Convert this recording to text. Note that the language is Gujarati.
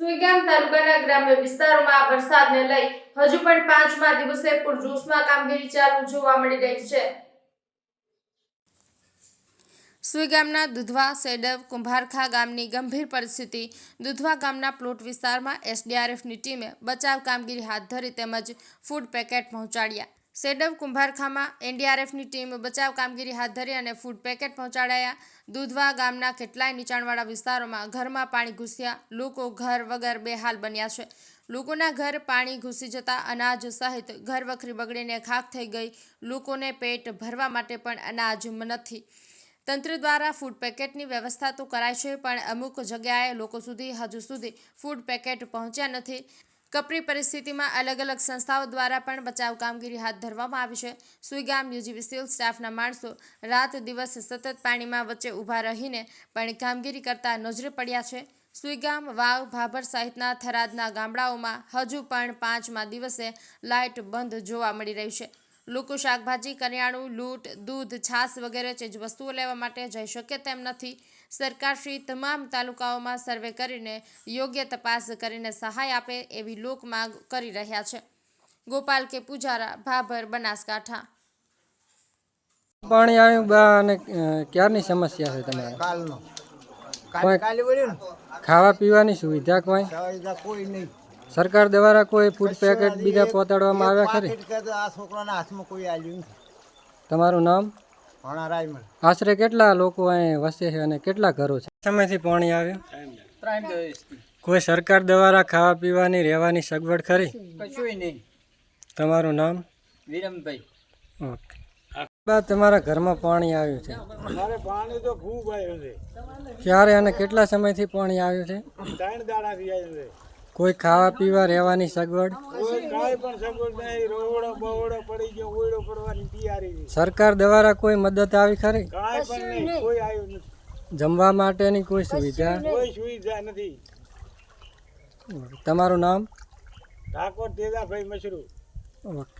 સુઈગામ તાલુકાના ગ્રામ્ય વિસ્તારોમાં વરસાદને લઈ હજુ પણ પાંચમા દિવસે પૂરજોશમાં કામગીરી ચાલુ જોવા મળી રહી છે. સુઈગામના દુધવા, સેડવ, કુંભારખા ગામની ગંભીર પરિસ્થિતિ. દુધવા ગામના પ્લોટ વિસ્તારમાં એસડીઆરએફની ટીમે બચાવ કામગીરી હાથ ધરી તેમજ ફૂડ પેકેટ પહોંચાડ્યા. સેડવ કુંભારખામાં એનડીઆરએફની ટીમ બચાવ કામગીરી હાથ ધરી અને ફૂડ પેકેટ પહોંચાડાયા. દુધવા ગામના કેટલાય નીચાણવાળા વિસ્તારોમાં ઘરમાં પાણી ઘૂસ્યા. લોકો ઘર વગર બેહાલ બન્યા છે. લોકોના ઘર પાણી ઘૂસી જતા અનાજ સહિત ઘર વખરી બગડીને ખાક થઈ ગઈ. લોકોને પેટ ભરવા માટે પણ અનાજ નથી. તંત્ર દ્વારા ફૂડ પેકેટની વ્યવસ્થા તો કરાય છે, પણ અમુક જગ્યાએ લોકો સુધી હજુ સુધી ફૂડ પેકેટ પહોંચ્યા નથી. કપરી પરિસ્થિતિમાં અલગ અલગ સંસ્થાઓ દ્વારા પણ બચાવ કામગીરી હાથ ધરવામાં આવી છે. સુઈગામ યુજીવીસીએલ સ્ટાફના માણસો રાત દિવસ સતત પાણીમાં વચ્ચે ઊભા રહીને પણ કામગીરી કરતા નજરે પડ્યા છે. સુઈગામ વાવ ભાભર સહિતના થરાદના ગામડાઓમાં હજુ પણ પાંચમા દિવસે લાઇટ બંધ જોવા મળી રહી છે. લોકો શાકભાજી કરિયાણું લૂંટ દૂધ છાશ વગેરે ચીજ વસ્તુઓ લેવા માટે જઈ શકે તેમ નથી. સરકારશ્રી તમામ તાલુકાઓમાં સર્વે કરીને યોગ્ય તપાસ કરીને સહાય આપે એવી લોક માંગ કરી રહ્યા છે. ગોપાલ કે પૂજારા ભાભર બનાસકાંઠા. પાણી આવ્યું બા અને ક્યારની સમસ્યા છે તમારે? કાલનો. ખાવા પીવાની સુવિધા કોઈ? કોઈ નહીં. સરકાર દ્વારા કોઈ ફૂડ પેકેટ બીજા પહોંચાડવામાં આવ્યા ખરી? આ છોકરાના હાથમાં કોઈ આવ્યું તમારું નામ? આશરે કેટલા લોકો અહીં વસે છે અને કેટલા ઘરો છે? સમયથી પાણી આવ્યું? કોઈ સરકાર દ્વારા ખાવા પીવાની રહેવાની સગવડ ખરી? કશું નહીં. તમારું નામ? વિરમભાઈ. ઓકે. બા તમારા ઘરમાં પાણી આવ્યું છે? મારે પાણી તો ખૂબ આવ્યું છે. ક્યારે અને કેટલા સમયથી પાણી આવ્યું છે? ત્રણ દાડાથી આવ્યું છે. કોઈ ખાવા પીવા રહેવાની સગવડ? કોઈ કાંઈ પણ સગવડ નહીં. રોવડો બવડો પડી ગયો ઓયડો પડવાની સરકાર દ્વારા કોઈ મદદ આવી ખરી? કાંઈ પણ નહીં. કોઈ આવ્યું નથી. જમવા માટેની કોઈ સુવિધા? કોઈ સુવિધા નથી. તમારું નામ? ઠાકોર તેજાભાઈ મશરૂ. ઓકે.